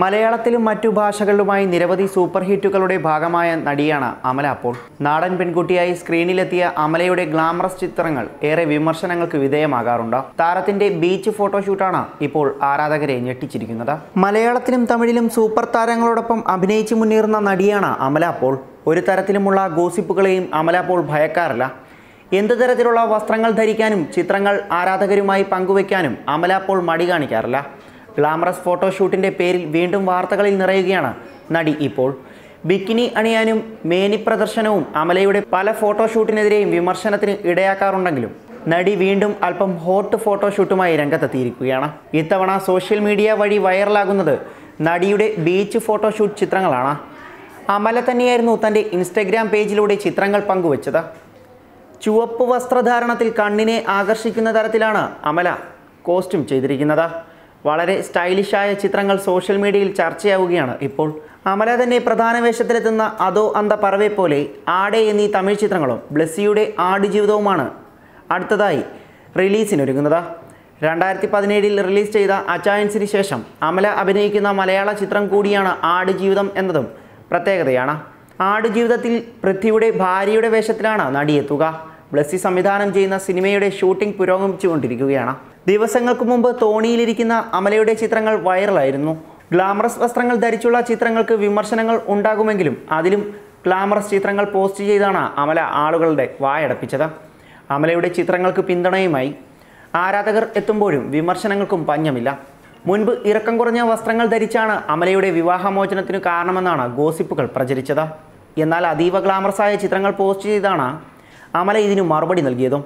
മലയാളത്തിലും മറ്റു ഭാഷകളിലുമായി നിരവധി സൂപ്പർ ഹിറ്റുകളുടെ ഭാഗമായ നടിയാണ് അമല അപ്പോൾ. നാടൻ പെൺകുട്ടിയായി സ്ക്രീനിലെത്തിയ അമലയുടെ ഗ്ലാമറസ് ചിത്രങ്ങൾ ഏറെ വിമർശനങ്ങൾക്ക് വിധേയമാകാറുണ്ട്. താരത്തിന്റെ ബീച്ച് ഫോട്ടോഷൂട്ടാണ് ഇപ്പോൾ ആരാധകരെ ഞെട്ടിച്ചിരിക്കുന്നത്. മലയാളത്തിലും തമിഴിലും സൂപ്പർ താരങ്ങളോടൊപ്പം അഭിനയിച്ചു മുന്നേറുന്ന നടിയാണ് അമല അപ്പോൾ. ഒരു തരത്തിലുമുള്ള ഗോസിപ്പുകളെയും അമല അപ്പോൾ ഭയക്കാറില്ല. എന്ത് തരത്തിലുള്ള വസ്ത്രങ്ങൾ ധരിക്കാനും ചിത്രങ്ങൾ ആരാധകരുമായി പങ്കുവയ്ക്കാനും അമല അപ്പോൾ മടി കാണിക്കാറില്ല. ഗ്ലാമറസ് ഫോട്ടോഷൂട്ടിന്റെ പേരിൽ വീണ്ടും വാർത്തകളിൽ നിറയുകയാണ് നടി ഇപ്പോൾ. ബിക്കിനി അണിയാനും മേനി പ്രദർശനവും അമലയുടെ പല ഫോട്ടോഷൂട്ടിനെതിരെയും വിമർശനത്തിന് ഇടയാക്കാറുണ്ടെങ്കിലും നടി വീണ്ടും അല്പം ഹോട്ട് ഫോട്ടോഷൂട്ടുമായി രംഗത്തെത്തിയിരിക്കുകയാണ്. ഇത്തവണ സോഷ്യൽ മീഡിയ വഴി വൈറലാകുന്നത് നടിയുടെ ബീച്ച് ഫോട്ടോഷൂട്ട് ചിത്രങ്ങളാണ്. അമല തന്നെയായിരുന്നു തന്റെ ഇൻസ്റ്റഗ്രാം പേജിലൂടെ ചിത്രങ്ങൾ പങ്കുവച്ചത്. ചുവപ്പ് വസ്ത്രധാരണത്തിൽ കണ്ണിനെ ആകർഷിക്കുന്ന തരത്തിലാണ് അമല കോസ്റ്റ്യൂം ചെയ്തിരിക്കുന്നത്. വളരെ സ്റ്റൈലിഷായ ചിത്രങ്ങൾ സോഷ്യൽ മീഡിയയിൽ ചർച്ചയാവുകയാണ്. ഇപ്പോൾ അമല തന്നെ പ്രധാന വേഷത്തിലെത്തുന്ന അതോ അന്ത പറവെ പോലെ ആടെ എന്നീ തമിഴ് ചിത്രങ്ങളും ബ്ലെസ്സിയുടെ ആടുജീവിതവുമാണ് അടുത്തതായി റിലീസിനൊരുങ്ങുന്നത്. രണ്ടായിരത്തി പതിനേഴിൽ റിലീസ് ചെയ്ത അച്ചായൻസിന് ശേഷം അമല അഭിനയിക്കുന്ന മലയാള ചിത്രം കൂടിയാണ് ആടുജീവിതം എന്നതും പ്രത്യേകതയാണ്. ആടുജീവിതത്തിൽ പൃഥ്വിയുടെ ഭാര്യയുടെ വേഷത്തിലാണ് നടിയെത്തുക. ബ്ലസ്സി സംവിധാനം ചെയ്യുന്ന സിനിമയുടെ ഷൂട്ടിംഗ് പുരോഗമിച്ചുകൊണ്ടിരിക്കുകയാണ്. ദിവസങ്ങൾക്ക് മുമ്പ് തോണിയിലിരിക്കുന്ന അമലയുടെ ചിത്രങ്ങൾ വൈറലായിരുന്നു. ഗ്ലാമറസ് വസ്ത്രങ്ങൾ ധരിച്ചുള്ള ചിത്രങ്ങൾക്ക് വിമർശനങ്ങൾ ഉണ്ടാകുമെങ്കിലും അതിലും ഗ്ലാമറസ് ചിത്രങ്ങൾ പോസ്റ്റ് ചെയ്താണ് അമല ആളുകളുടെ വായടപ്പിച്ചത്. അമലയുടെ ചിത്രങ്ങൾക്ക് പിന്തുണയുമായി ആരാധകർ എത്തുമ്പോഴും വിമർശനങ്ങൾക്കും പഞ്ഞമില്ല. മുൻപ് ഇറക്കം കുറഞ്ഞ വസ്ത്രങ്ങൾ ധരിച്ചാണ് അമലയുടെ വിവാഹമോചനത്തിന് കാരണമെന്നാണ് ഗോസിപ്പുകൾ പ്രചരിച്ചത്. എന്നാൽ അതീവ ഗ്ലാമറസായ ചിത്രങ്ങൾ പോസ്റ്റ് ചെയ്താണ് അമല ഇതിനു മറുപടി നൽകിയതും.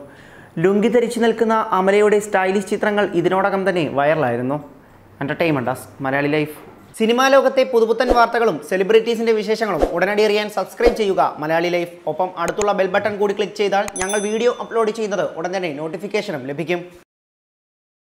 ലുങ്കി ധരിച്ചു നിൽക്കുന്ന അമലയുടെ സ്റ്റൈലിഷ് ചിത്രങ്ങൾ ഇതിനോടകം തന്നെ വൈറലായിരുന്നു. എന്റർടൈൻമെന്റാസ് മലയാളി ലൈഫ്. സിനിമാ ലോകത്തെ പുതുപുത്തൻ വാർത്തകളും സെലിബ്രിറ്റീസിന്റെ വിശേഷങ്ങളും ഉടനടി അറിയാൻ സബ്സ്ക്രൈബ് ചെയ്യുക മലയാളി ലൈഫ്. ഒപ്പം അടുത്തുള്ള ബെൽ ബട്ടൺ കൂടി ക്ലിക്ക് ചെയ്താൽ ഞങ്ങൾ വീഡിയോ അപ്ലോഡ് ചെയ്യുന്നത് ഉടൻ തന്നെ നോട്ടിഫിക്കേഷനും ലഭിക്കും.